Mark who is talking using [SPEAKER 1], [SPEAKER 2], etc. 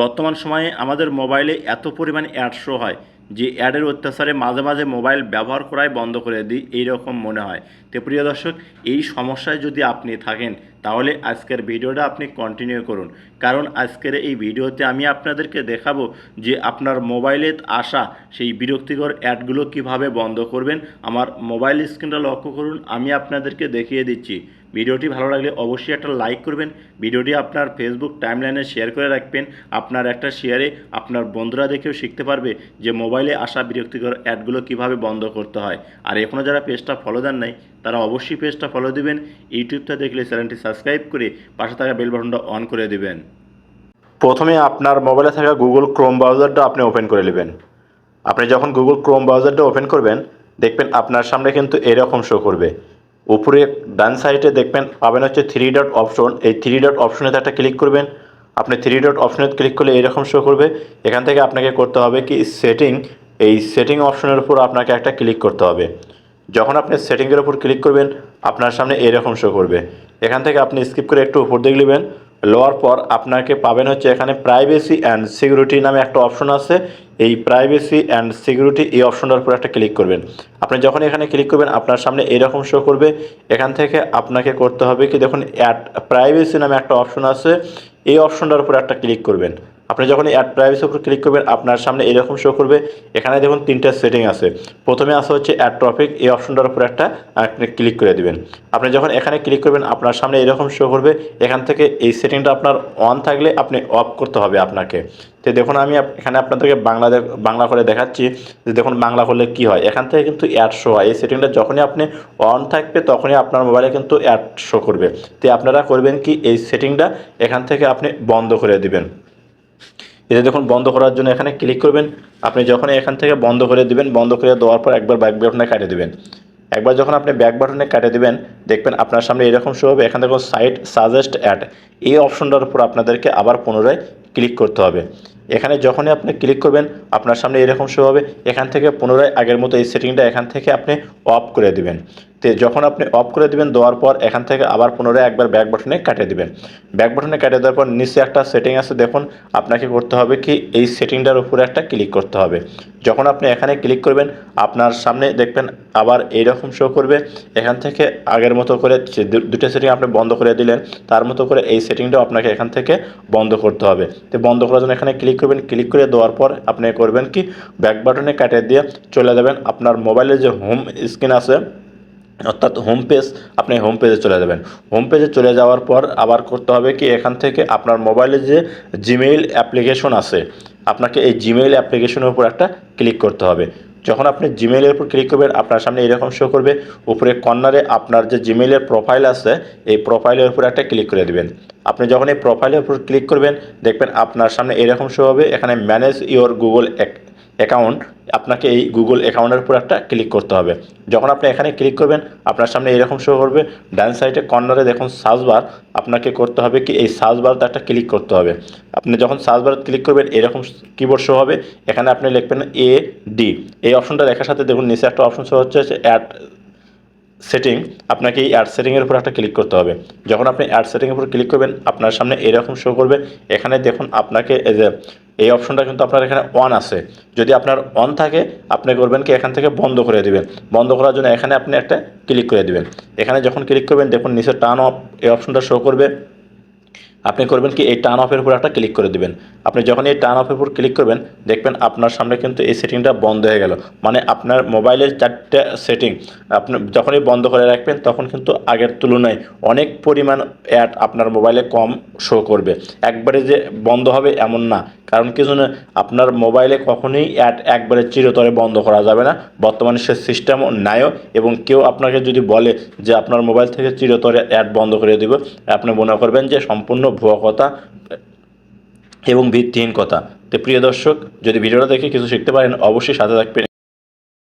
[SPEAKER 1] বর্তমান সময়ে আমাদের মোবাইলে এত পরিমাণ অ্যাড শো হয় যে অ্যাডের অত্যাচারে মাঝে মাঝে মোবাইল ব্যবহার করাই বন্ধ করে দিই, এইরকম মনে হয়। তো প্রিয় দর্শক, এই সমস্যায় যদি আপনি থাকেন, তাহলে আজকের ভিডিওটা আপনি কন্টিনিউ করুন। কারণ আজকের এই ভিডিওতে আমি আপনাদেরকে দেখাবো যে আপনার মোবাইলে আসা সেই বিরক্তিকর অ্যাডগুলো কীভাবে বন্ধ করবেন। আমার মোবাইল স্ক্রিনটা লক্ষ্য করুন, আমি আপনাদেরকে দেখিয়ে দিচ্ছি। ভিডিওটি ভালো লাগলে অবশ্যই একটা লাইক করবেন, ভিডিওটি আপনার ফেসবুক টাইমলাইনে শেয়ার করে রাখবেন, আপনার একটা শেয়ারে আপনার বন্ধুরা দেখেও শিখতে পারবে যে মোবাইলে আসা বিরক্তিকর অ্যাডগুলো কীভাবে বন্ধ করতে হয়। আর এখনও যারা পেজটা ফলো দেন নাই, তারা অবশ্যই পেজটা ফলো দিবেন ইউটিউবটা দেখলে চ্যানেলটি সাবস্ক্রাইব করে পাশে থাকা বেল বাটনটা অন করে দেবেন। প্রথমে আপনার মোবাইলে থাকা গুগল ক্রোম ব্রাউজারটা আপনি ওপেন করে নেবেন। আপনি যখন গুগল ক্রোম ব্রাউজারটা ওপেন করবেন, দেখবেন আপনার সামনে কিন্তু এরকম শো করবে। উপরে ডান সাইডে দেখবেন পাবেন হচ্ছে থ্রি ডট অপশন এই থ্রি ডট অপশনেতে একটা ক্লিক করবেন। আপনি থ্রি ডট অপশনে ক্লিক করলে এরকম শো করবে। এখান থেকে আপনাকে করতে হবে কি সেটিং এই সেটিং অপশনের উপর আপনাকে একটা ক্লিক করতে হবে। যখন আপনি সেটিংয়ের উপর ক্লিক করবেন, আপনার সামনে এরকম শো করবে। এখান থেকে আপনি স্কিপ করে একটু উপর দিকে নেবেন। লওয়ার পর আপনাকে পাবেন হচ্ছে এখানে প্রাইভেসি অ্যান্ড সিকিউরিটি নামে একটা অপশন আছে। এই প্রাইভেসি অ্যান্ড সিকিউরিটি এই অপশনটার উপর একটা ক্লিক করবেন। আপনি যখন এখানে ক্লিক করবেন, আপনার সামনে এরকম শো করবে। এখান থেকে আপনাকে করতে হবে কি, দেখুন অ্যাট প্রাইভেসি নামে একটা অপশন আছে। এই অপশনটার উপর একটা ক্লিক করবেন। আপনি যখন অ্যাড প্রাইভেসির উপর ক্লিক করবেন, আপনার সামনে এরকম শো করবে। এখানে দেখুন তিনটা সেটিং আছে। প্রথমে আসা হচ্ছে অ্যাড টপিক এই অপশনটার উপর একটা আপনি ক্লিক করে দিবেন। আপনি যখন এখানে ক্লিক করবেন, আপনার সামনে এরকম শো করবে। এখান থেকে এই সেটিংটা আপনার অন থাকলে আপনি অফ করতে হবে আপনাকে। তো দেখুন, আমি এখানে আপনাদেরকে বাংলা বাংলা করে দেখাচ্ছি। যে দেখুন, বাংলা করলে কি হয়? এখান থেকে কিন্তু অ্যাড শো হয়। এই সেটিংটা যখনই আপনি অন থাকবে, তখনই আপনার মোবাইলে কিন্তু অ্যাড শো করবে। তো আপনারা করবেন কি? এই সেটিংটা এখান থেকে আপনি বন্ধ করে দিবেন। এটা দেখুন, বন্ধ করার জন্য এখানে ক্লিক করবেন। আপনি যখন এখান থেকে বন্ধ করে দিবেন, বন্ধ করে দেওয়ার পর একবার ব্যাক বাটনে কাটে দিবেন। একবার যখন আপনি ব্যাক বাটনে কাটে দিবেন, দেখবেন আপনার সামনে এরকম শো হবে। এখানে দেখুন সাইট সাজেস্ট অ্যাড এই অপশনটার উপর আপনাদেরকে আবার পুনরায় ক্লিক করতে হবে। এখানে যখনই আপনি ক্লিক করবেন, আপনার সামনে এরকম শো হবে। এখান থেকে পুনরায় আগের মতো এই সেটিংটা এখান থেকে আপনি অফ করে দিবেন। তো যখন আপনি অফ করে দিবেন, দেওয়ার পর এখান থেকে আবার পুনরায় একবার ব্যাক বাটনে কাটিয়ে দিবেন। ব্যাক বাটনে কাটিয়ে দেওয়ার পর নিচে একটা সেটিং আছে, দেখুন, আপনাকে করতে হবে কি, এই সেটিংটার উপরে একটা ক্লিক করতে হবে। যখন আপনি এখানে ক্লিক করবেন, আপনার সামনে দেখবেন আবার এইরকম শো করবে। এখান থেকে আগের মতো করে দুটো সেটিং আপনি বন্ধ করে দিলেন, তার মতো করে এই সেটিংটাও আপনাকে এখান থেকে বন্ধ করতে হবে। তো বন্ধ করার জন্য এখানে ক্লিক করবেন। ক্লিক করে দেওয়ার পর আপনি করবেন কি ব্যাক বাটনে কাটিয়ে দিয়ে চলে যাবেন। আপনার মোবাইলের যে হোম স্ক্রিন আছে অর্থাৎ হোম পেজ আপনি হোম পেজে চলে যাবেন। হোম পেজে চলে যাওয়ার পর আবার করতে হবে কি, এখান থেকে আপনার মোবাইলে যে জিমেইল অ্যাপ্লিকেশন আছে, আপনাকে এই জিমেইল অ্যাপ্লিকেশনের উপর একটা ক্লিক করতে হবে। যখন আপনি জিমেইলের উপর ক্লিক করবেন, আপনার সামনে এরকম শো করবে, উপরে কর্নারে আপনার যে জিমেইলের প্রোফাইল আছে, এই প্রোফাইলের উপর একটা ক্লিক করে দেবেন। আপনি যখন এই প্রোফাইলের উপর ক্লিক করবেন, দেখবেন আপনার সামনে এরকম শো হবে, এখানে ম্যানেজ ইওর গুগল অ্যাকাউন্ট আপনাকে এই গুগল অ্যাকাউন্টের উপর একটা ক্লিক করতে হবে। যখন আপনি এখানে ক্লিক করবেন, আপনার সামনে এরকম শো করবে, ডান সাইডে কর্নারে দেখুন সার্চ বার আপনাকে করতে হবে কি এই সার্চ একটা ক্লিক করতে হবে। আপনি যখন সার্চ বার ক্লিক করবেন, এরকম কিবোর্ড শো হবে, এখানে আপনি লিখবেন এ ডি এই অপশনটা লেখার সাথে দেখুন, নিচে একটা অপশন শো হচ্ছে অ্যাড সেটিং আপনাকে এই অ্যাড সেটিংয়ের উপর একটা ক্লিক করতে হবে। যখন আপনি অ্যাড সেটিংয়ের উপর ক্লিক করবেন, আপনার সামনে এরকম শো করবে, এখানে দেখুন আপনাকে এই যে এই অপশনটা কিন্তু আপনার এখানে অন আছে। যদি আপনার অন থাকে, আপনি করবেন কি, এখান থেকে বন্ধ করে দিবেন। বন্ধ করার জন্য এখানে আপনি একটা ক্লিক করে দিবেন। এখানে যখন ক্লিক করবেন, দেখুন নিচে টার্ন অফ এই অপশনটা শো করবে। আপনি করবেন কি, এই টার্ন অফের উপর একটা ক্লিক করে দেবেন। আপনি যখন এই টার্ন অফের উপর ক্লিক করবেন, দেখবেন আপনার সামনে কিন্তু এই সেটিংটা বন্ধ হয়ে গেল। মানে আপনার মোবাইলের চারটে সেটিং আপনি যখনই বন্ধ করে রাখবেন, তখন কিন্তু আগের তুলনায় অনেক পরিমাণ অ্যাড আপনার মোবাইলে কম শো করবে। একবারে যে বন্ধ হবে এমন না। কারণ কি জন্য? আপনার মোবাইলে কখনোই অ্যাড একবারে চিরতরে বন্ধ করা যাবে না। বর্তমানে সে সিস্টেম নাইও এবং কেউ আপনাকে যদি বলে যে আপনার মোবাইল থেকে চিরতরে অ্যাড বন্ধ করে দিব, আপনি মনে করবেন যে সম্পূর্ণ ভুয়া কথা এবং ভিত্তিহীন কথা। তো প্রিয় দর্শক, যদি ভিডিওটা দেখে কিছু শিখতে পারেন, অবশ্যই সাথে থাকবেন।